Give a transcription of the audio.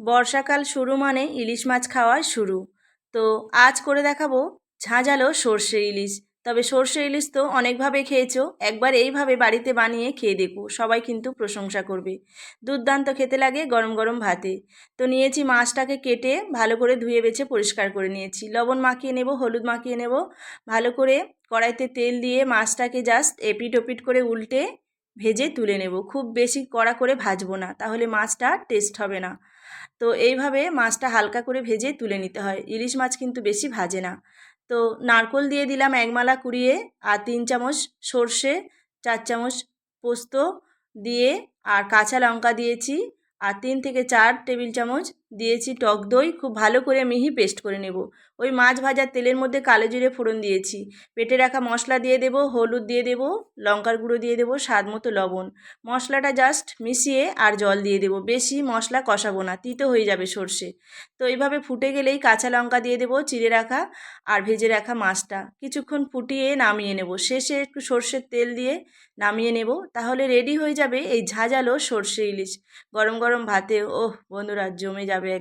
বর্ষাকাল শুরু মানে ইলিশ মাছ খাওয়া শুরু। তো আজ করে দেখাবো ঝাঁঝালো সর্ষে ইলিশ। তবে সর্ষে ইলিশ তো অনেকভাবে খেয়েছো, একবার এইভাবে বাড়িতে বানিয়ে খেয়ে দেখো, সবাই কিন্তু প্রশংসা করবে। দুর্দান্ত খেতে লাগে গরম গরম ভাতে। তো নিয়েছি মাছটাকে কেটে ভালো করে ধুয়ে বেছে পরিষ্কার করে নিয়েছি। লবণ মাখিয়ে নেব, হলুদ মাখিয়ে নেব, ভালো করে কড়াইতে তেল দিয়ে মাছটাকে জাস্ট এপিট ওপিট করে উল্টে ভেজে তুলে নেব। খুব বেশি কড়া করে ভাজবো না, তাহলে মাছটা টেস্ট হবে না। তো এইভাবে মাছটা হালকা করে ভেজে তুলে নিতে হয়। ইলিশ মাছ কিন্তু বেশি ভাজে না। তো নারকোল দিয়ে দিলাম একমালা কুড়িয়ে আর তিন চামচ সর্ষে, চার চামচ পোস্ত দিয়ে আর কাঁচা লঙ্কা দিয়েছি আর তিন থেকে চার টেবিল চামচ দিয়েছি টক দই, খুব ভালো করে মিহি পেস্ট করে নেব। ওই মাছ ভাজার তেলের মধ্যে কালো জিরে ফোড়ন দিয়েছি। পেটে রাখা মশলা দিয়ে দেব, হলুদ দিয়ে দেব, লঙ্কার গুঁড়ো দিয়ে দেব, স্বাদ মতো লবণ। মশলাটা জাস্ট মিশিয়ে আর জল দিয়ে দেব। বেশি মশলা কষাবো না, তিতো হয়ে যাবে সর্ষে। তো এইভাবে ফুটে গেলেই কাঁচা লঙ্কা দিয়ে দেব, চিড়ে রাখা আর ভেজে রাখা মাছটা। কিছুক্ষণ ফুটিয়ে নামিয়ে নেব। শেষে একটু সর্ষের তেল দিয়ে নামিয়ে নেব। তাহলে রেডি হয়ে যাবে এই ঝাঁঝালো সর্ষে ইলিশ। গরম গরম ভাতে, ওহ বন্ধুরা, জমে যাবে যাবে